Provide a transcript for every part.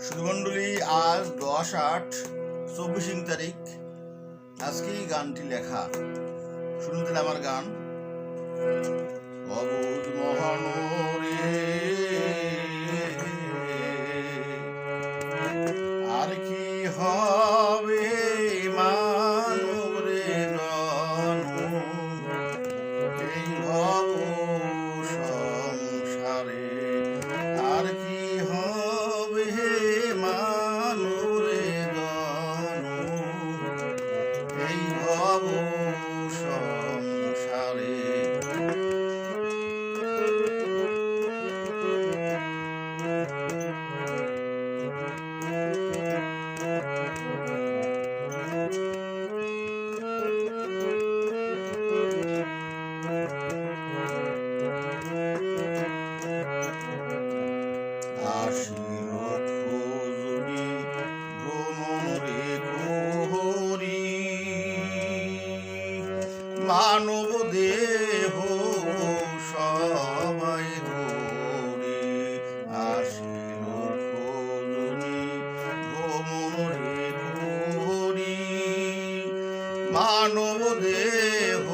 সুধমণ্ডলী আজ দশ আট চব্বিশ তারিখ। আজকেই গানটি লেখা। শুনতেন আমার গান। অবুধ মোহন মানব দেহ সবাই ধরে আসিল খোঁজনি, ভ্রমণে ধরি মানব দেহ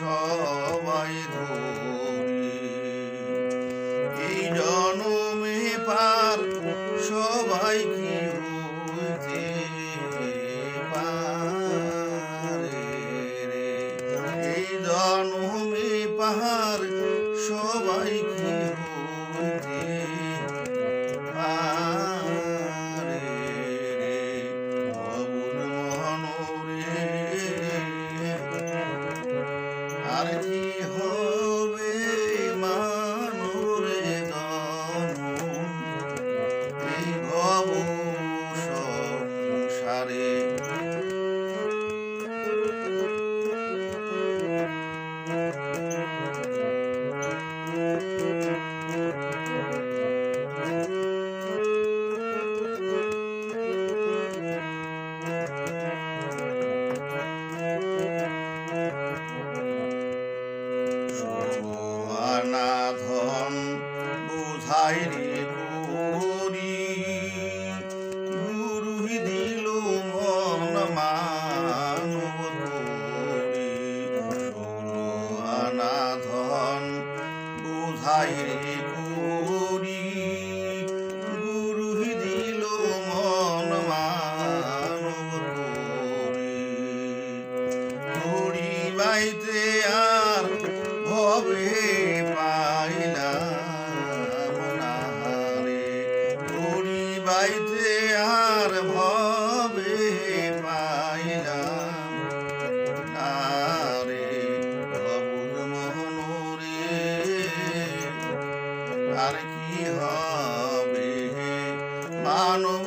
সবাই ধরি এই জনমে পার সবাই পাহাড় সবাই 入り আর কি হবে? মানব